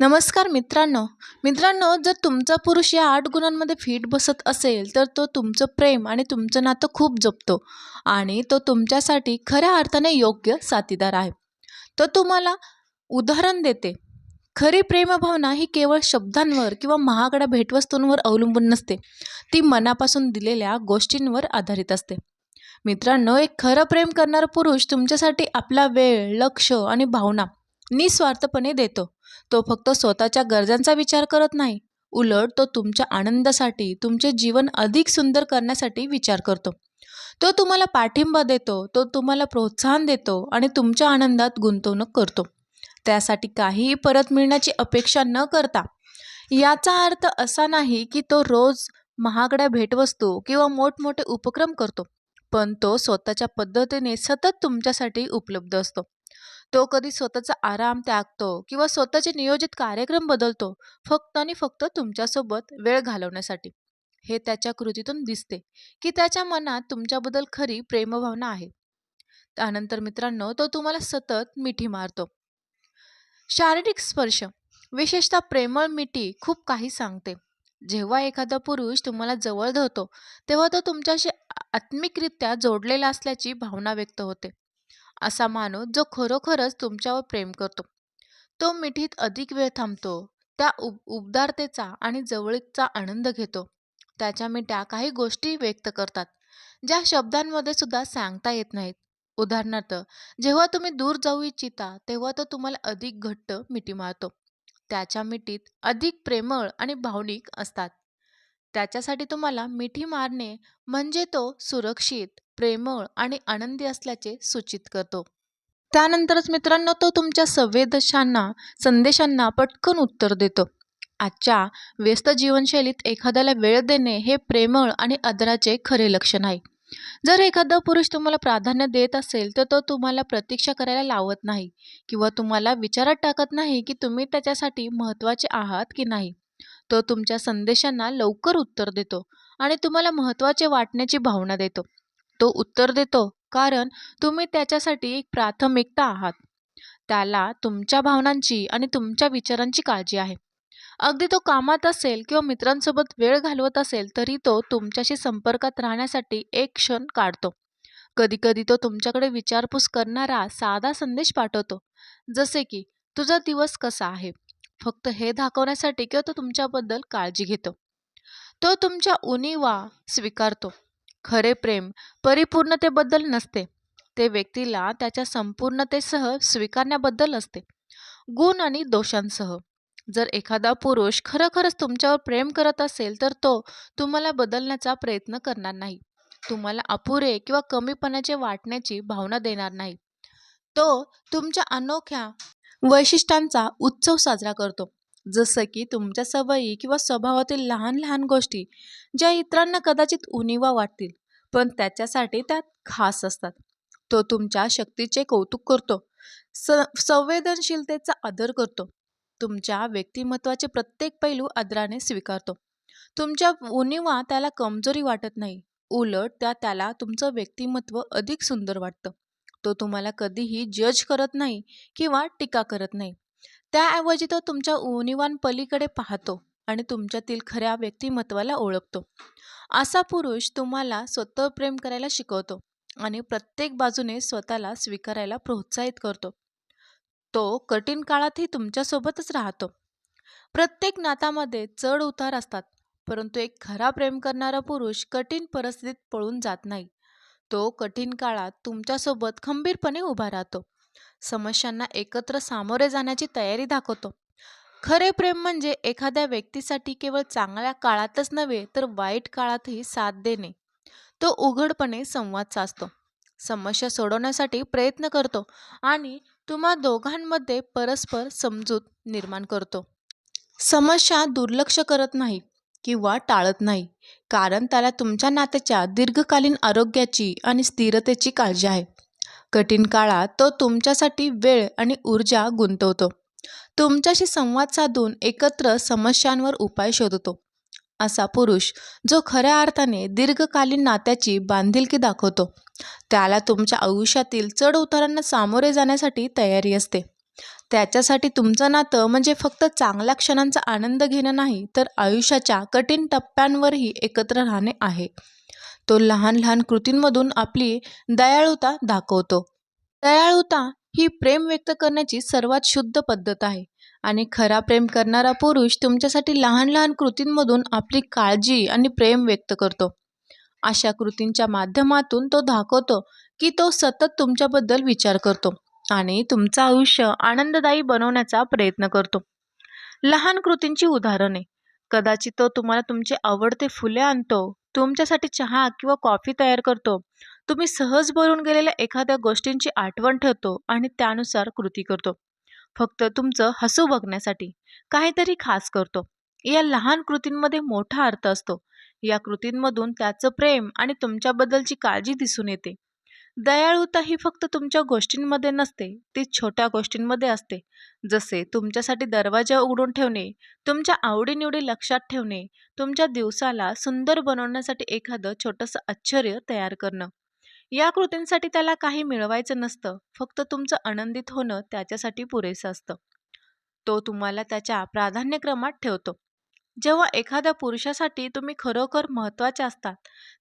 नमस्कार मित्रांनो. मित्रांनो जर तुमचा पुरुष या आठ गुणांमध्ये फिट बसत असेल तर तो तुमचं प्रेम आणि तुमचं नातं खूप जपतो आणि तो तुमच्यासाठी खऱ्या अर्थाने योग्य साथीदार आहे. तो तुम्हाला उदाहरण देते. खरी प्रेमभावना ही केवळ शब्दांवर किंवा महागड्या भेटवस्तूंवर अवलंबून नसते. ती मनापासून दिलेल्या गोष्टींवर आधारित असते. मित्रांनो एक खरं प्रेम करणारा पुरुष तुमच्यासाठी आपला वेळ लक्ष आणि भावना निस्वार्थपणे देतो. तो फक्त स्वतःच्या गरजांचा विचार करत नाही. उलट तो तुमच्या आनंदासाठी तुमचे जीवन अधिक सुंदर करण्यासाठी विचार करतो. तो तुम्हाला पाठिंबा देतो तो तुम्हाला प्रोत्साहन देतो आणि तुमच्या आनंदात गुंतवणूक करतो. त्यासाठी काहीही परत मिळण्याची अपेक्षा न करता याचा अर्थ असा नाही की तो रोज महागड्या भेटवस्तू किंवा मोठमोठे उपक्रम करतो पण तो स्वतःच्या पद्धतीने सतत तुमच्यासाठी उपलब्ध असतो. तो कधी स्वतःचा आराम त्यागतो किंवा स्वतःचे नियोजित कार्यक्रम बदलतो फक्त आणि फक्त तुमच्यासोबत वेळ घालवण्यासाठी. हे त्याच्या कृतीतून दिसते की त्याच्या मनात तुमच्याबद्दल खरी प्रेमभावना आहे. त्यानंतर मित्रांनो तो तुम्हाला सतत मिठी मारतो. शारीरिक स्पर्श विशेषतः प्रेमळ मिठी खूप काही सांगते. जेव्हा एखादा पुरुष तुम्हाला जवळ धरतो तेव्हा तो तुमच्याशी आत्मिकरित्या जोडलेला असल्याची भावना व्यक्त होते. असा माणूस जो खरोखरच तुमच्यावर प्रेम करतो. तो मिठीत अधिक वेळ थांबतो त्या उब उबदारतेचा आणि जवळीकचा आनंद घेतो. त्याच्या मिठ्या काही गोष्टी व्यक्त करतात ज्या शब्दांमध्ये सुद्धा सांगता येत नाहीत. उदाहरणार्थ जेव्हा तुम्ही दूर जाऊ इच्छिता तेव्हा तो तुम्हाला अधिक घट्ट मिठी मारतो. त्याच्या मिठीत अधिक प्रेमळ आणि भावनिक असतात. त्याच्यासाठी तुम्हाला मिठी मारणे म्हणजे तो सुरक्षित प्रेमळ आणि आनंदी असल्याचे सूचित करतो. त्यानंतरच मित्रांनो तो तुमच्या संवेदशांना संदेशांना पटकन उत्तर देतो. आजच्या व्यस्त जीवनशैलीत एखाद्याला वेळ देणे हे प्रेमळ आणि आदराचे खरे लक्षण आहे. जर एखादा पुरुष तुम्हाला प्राधान्य देत असेल तर तो तुम्हाला प्रतीक्षा करायला लावत नाही किंवा तुम्हाला विचारात टाकत नाही की तुम्ही त्याच्यासाठी महत्त्वाचे आहात की नाही. तो तुमच्या संदेशांना लवकर उत्तर देतो आणि तुम्हाला महत्त्वाचे वाटण्याची भावना देतो. तो उत्तर देतो कारण तुम्ही त्याच्यासाठी एक प्राथमिकता आहात. त्याला तुमच्या भावनांची आणि तुमच्या विचारांची काळजी आहे. अगदी तो कामात असेल किंवा मित्रांसोबत वेळ घालवत असेल तरी तो तुमच्याशी संपर्कात राहण्यासाठी एक क्षण काढतो. कधीकधी तो तुमच्याकडे विचारपूस करणारा साधा संदेश पाठवतो. जसे की तुझा दिवस कसा आहे? फक्त हे दाखवण्यासाठी किंवा तो तुमच्याबद्दल काळजी घेतो. तो तुमच्या उणीवा स्वीकारतो. खरे प्रेम परिपूर्णतेबद्दल नसते. ते व्यक्तीला त्याच्या संपूर्णतेसह स्वीकारण्याबद्दल असते. गुण आणि दोषांसह. जर एखादा पुरुष खरोखरच तुमच्यावर प्रेम करत असेल तर तो तुम्हाला बदलण्याचा प्रयत्न करणार नाही. तुम्हाला अपुरे किंवा कमीपणाचे वाटण्याची भावना देणार नाही. तो तुमच्या अनोख्या वैशिष्ट्यांचा उत्सव साजरा करतो. जसं की तुमच्या सवयी किंवा स्वभावातील लहान लहान गोष्टी ज्या इतरांना कदाचित उणीवा वाटतील पण त्याच्यासाठी त्या खास असतात. तो तुमच्या शक्तीचे कौतुक करतो. स संवेदनशीलतेचा आदर करतो. तुमच्या व्यक्तिमत्वाचे प्रत्येक पैलू आदराने स्वीकारतो. तुमच्या उणीवा त्याला कमजोरी वाटत नाही. उलट त्या त्याला तुमचं व्यक्तिमत्व अधिक सुंदर वाटतं. तो तुम्हाला कधीही जज करत नाही किंवा टीका करत नाही. त्याऐवजी तो तुमच्या उणीवांपलीकडे पाहतो आणि तुमच्यातील खऱ्या व्यक्तिमत्वाला ओळखतो. असा पुरुष तुम्हाला स्वतः प्रेम करायला शिकवतो आणि प्रत्येक बाजूने स्वतःला स्वीकारायला प्रोत्साहित करतो. तो कठीण काळातही तुमच्यासोबतच राहतो. प्रत्येक नातामध्ये चढ उतार असतात परंतु एक खरा प्रेम करणारा पुरुष कठीण परिस्थितीत पळून जात नाही. तो कठीण काळात तुमच्यासोबत खंबीरपणे उभा राहतो. समस्यांना एकत्र सामोरे जाण्याची तयारी दाखवतो. खरे प्रेम म्हणजे एखाद्या व्यक्तीसाठी केवळ चांगल्या काळातच नव्हे तर वाईट काळातही साथ देणे. तो उघडपणे संवाद साधतो. समस्या सोडवण्यासाठी प्रयत्न करतो आणि तुम्हा दोघांमध्ये परस्पर समजूत निर्माण करतो. समस्या दुर्लक्ष करत नाही. किंवा टाळत नाही. कारण त्याला तुमच्या नात्याच्या दीर्घकालीन आरोग्याची आणि स्थिरतेची काळजी आहे. कठीण काळात तो तुमच्यासाठी वेळ आणि ऊर्जा गुंतवतो. तुमच्याशी संवाद साधून एकत्र समस्यांवर उपाय शोधतो. असा पुरुष जो खऱ्या अर्थाने दीर्घकालीन नात्याची बांधिलकी दाखवतो. त्याला तुमच्या आयुष्यातील चढ उतारांना सामोरे जाण्यासाठी तयारी असते. त्याच्यासाठी तुमचं नातं म्हणजे फक्त चांगल्या क्षणांचा आनंद घेणं नाही तर आयुष्याच्या कठीण टप्प्यांवरही एकत्र राहणे आहे. तो लहान लहान कृतींमधून आपली दयाळुता दाखवतो. दयाळुता ही प्रेम व्यक्त करण्याची सर्वात शुद्ध पद्धत आहे. आणि खरा प्रेम करणारा पुरुष तुमच्यासाठी लहान लहान कृतींमधून आपली काळजी आणि प्रेम व्यक्त करतो. अशा कृतींच्या माध्यमातून तो दाखवतो की तो सतत तुमच्याबद्दल विचार करतो. आणि तुमचं आयुष्य आनंददायी बनवण्याचा प्रयत्न करतो. लहान कृतींची उदाहरणे. कदाचित तो तुम्हाला तुमचे आवडते फुले आणतो तुमच्यासाठी चहा किंवा कॉफी तयार करतो. तुम्ही सहज बोलून गेलेल्या एखाद्या गोष्टींची आठवण ठेवतो आणि त्यानुसार कृती करतो. फक्त तुमचं हसू बघण्यासाठी काहीतरी खास करतो. या लहान कृतींमध्ये मोठा अर्थ असतो. या कृतींमधून त्याचं प्रेम आणि तुमच्याबद्दलची काळजी दिसून येते. दयाळुता ही फक्त तुमच्या गोष्टींमध्ये नसते ती छोट्या गोष्टींमध्ये असते. जसे तुमच्यासाठी दरवाजा उघडून ठेवणे तुमच्या आवडीनिवडी लक्षात ठेवणे तुमच्या दिवसाला सुंदर बनवण्यासाठी एखादं छोटंसं आश्चर्य तयार करणं. या कृतींसाठी त्याला काही मिळवायचं नसतं फक्त तुमचं आनंदित होणं त्याच्यासाठी पुरेसं असतं. तो तुम्हाला त्याच्या प्राधान्यक्रमात ठेवतो. जेव्हा एखाद्या पुरुषासाठी तुम्ही खरोखर महत्त्वाचे असतात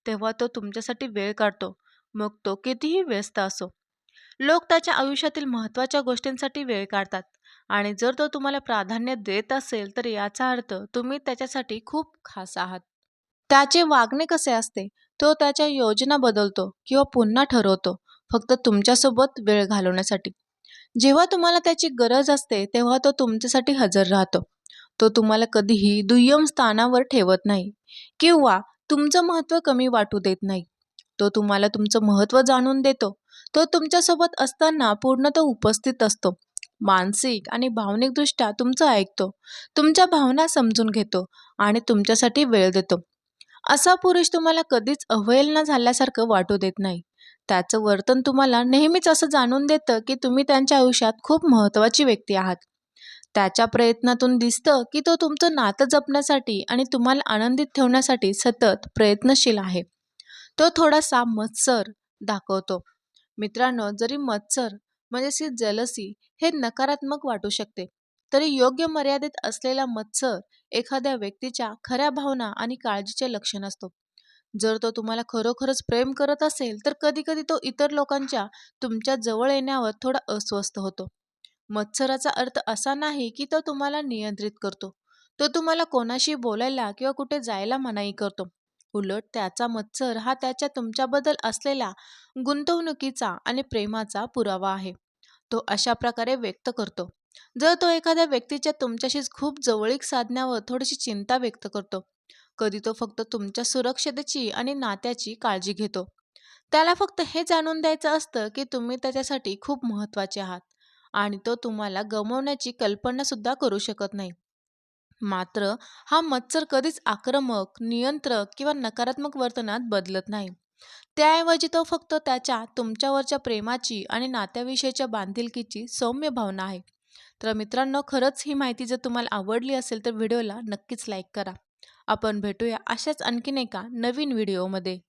तेव्हा तो तुमच्यासाठी वेळ काढतो. मग तो कितीही व्यस्त असो. लोक त्याच्या आयुष्यातील महत्त्वाच्या गोष्टींसाठी वेळ काढतात आणि जर तो तुम्हाला प्राधान्य देत असेल तर याचा अर्थ तुम्ही त्याच्यासाठी खूप खास आहात. त्याचे वागणे कसे असते? तो त्याच्या योजना बदलतो किंवा पुन्हा ठरवतो फक्त तुमच्यासोबत वेळ घालवण्यासाठी. जेव्हा तुम्हाला त्याची गरज असते तेव्हा तो तुमच्यासाठी हजर राहतो. तो तुम्हाला कधीही दुय्यम स्थानावर ठेवत नाही किंवा तुमचं महत्त्व कमी वाटू देत नाही. तो तुम्हाला तुमचं महत्त्व जाणून देतो. तो तुमच्यासोबत असताना पूर्णतः उपस्थित असतो. मानसिक आणि भावनिकदृष्ट्या तुमचं ऐकतो. तुमच्या भावना समजून घेतो आणि तुमच्यासाठी वेळ देतो. असा पुरुष तुम्हाला कधीच अवहेलना झाल्यासारखं वाटू देत नाही. त्याचं वर्तन तुम्हाला नेहमीच असं जाणून देतं की तुम्ही त्यांच्या आयुष्यात खूप महत्त्वाची व्यक्ती आहात. त्याच्या प्रयत्नातून दिसतं की तो तुमचं नातं जपण्यासाठी आणि तुम्हाला आनंदित ठेवण्यासाठी सतत प्रयत्नशील आहे. तो थोडासा मत्सर दाखवतो. मित्रांनो जरी मत्सर म्हणजेच जलसी हे नकारात्मक वाटू शकते तरी योग्य मर्यादेत असलेला मत्सर एखाद्या व्यक्तीच्या खऱ्या भावना आणि काळजीचे लक्षण असतो. जर तो तुम्हाला खरोखरच प्रेम करत असेल तर कधी कधी तो इतर लोकांच्या तुमच्या जवळ येण्यावर थोडा अस्वस्थ होतो. मत्सराचा अर्थ असा नाही की तो तुम्हाला नियंत्रित करतो. तो तुम्हाला कोणाशी बोलायला किंवा कुठे जायला मनाई करतो. उलट त्याचा मत्सर हा त्याच्या तुमच्याबद्दल असलेल्या गुंतवणुकीचा आणि प्रेमाचा पुरावा आहे. तो अशा प्रकारे व्यक्त करतो. जर तो एखाद्या व्यक्तीच्या तुमच्याशीच खूप जवळीक साधण्यावर थोडीशी चिंता व्यक्त करतो कधी तो फक्त तुमच्या सुरक्षतेची आणि नात्याची काळजी घेतो. त्याला फक्त हे जाणून द्यायचं असतं की तुम्ही त्याच्यासाठी खूप महत्त्वाचे आहात आणि तो तुम्हाला गमवण्याची कल्पना सुद्धा करू शकत नाही. मात्र हा मत्सर कधीच आक्रमक नियंत्रक किंवा नकारात्मक वर्तनात बदलत नाही. त्याऐवजी तो फक्त त्याच्या तुमच्यावरच्या प्रेमाची आणि नात्याविषयीच्या बांधिलकीची सौम्य भावना आहे. तर मित्रांनो खरंच ही माहिती जर तुम्हाला आवडली असेल तर व्हिडिओला नक्कीच लाईक करा. आपण भेटूया अशाच आणखीन एका नवीन व्हिडिओमध्ये.